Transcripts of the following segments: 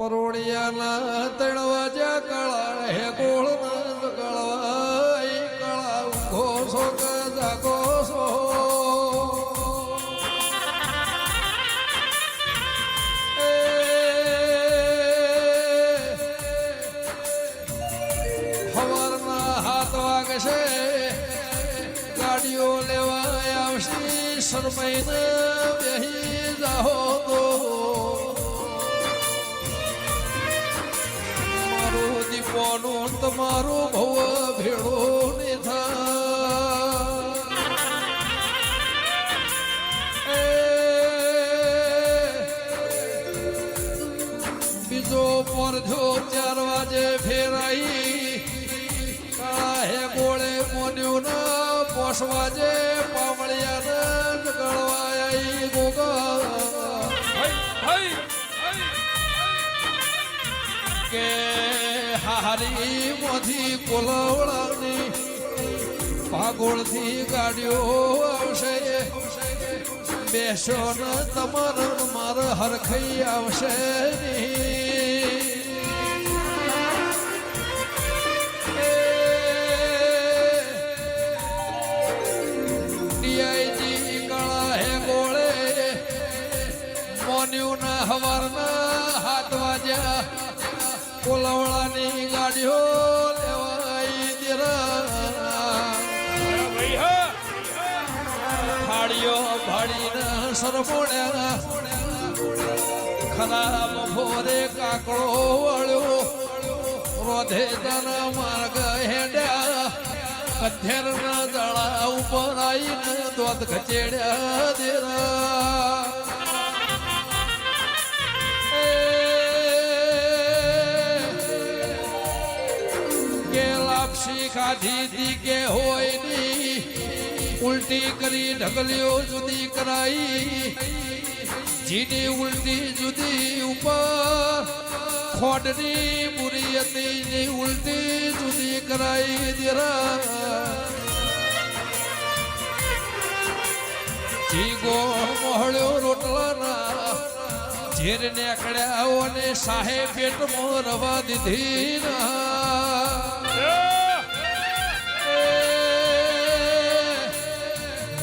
પરોળિયાના તળવાજા કળા હે ગોળ કળવા કળા ઘોષો કદા ઘોષો સવારના હાથ વાગશે, ગાડીઓ લેવા આવશે, શરમાઈને બેહી જાહો તો. મારું તમારો ભવ ભેળો ને બીજો પરજો ચાર વાજે ફેરાઈ. કાહે ગોળે મોન્યું ના પોસ વાજે પામળિયા ને ગળવાઈ ગોગા. કે હારી મોથી કોલવડાની ભાગોળથી ગાડીઓ આવશે બેસો ને તમારો મારો હરખઈ આવશે. ડીઆઈજી કાળા હે ગોળે મોન્યું ના હવારના હાથ વાજ્યા કોલવડાની ગાડીઓ લેવાઈ દેરા. ફાડીઓ ફાડીને સરમોડ્યા ખરાબ ફોરે કાકડો વળ્યો. રોધે તના માર્ગ હેડ્યા. અધેરના દળા ઉપર આવીને દોત ખચેડ્યા દેરા. લાપસી કાઢી તી કે હોયની ઉલટી કરી ઢગલીઓ જુદી કરાઈ. જીની ઉલટી જુદી ઉપર. ખોડની બુરી હતી ની ઉલટી જુદી કરાઈ દેરા જીગો મોહળ્યો રોટલાના. ઝેર નીકળ્યા અને સાહેબ પેટમાં રવા દીધી ના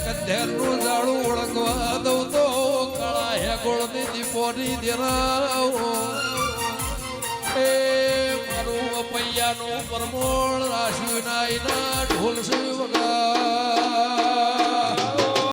કધેરનું જાડું ઓળખવા દઉં તો કાળા હે ગોળની દીપોની દેરાવો એ મારું પૈયાનું પરમોળ રાશિ નાઈના ઢોલ વગા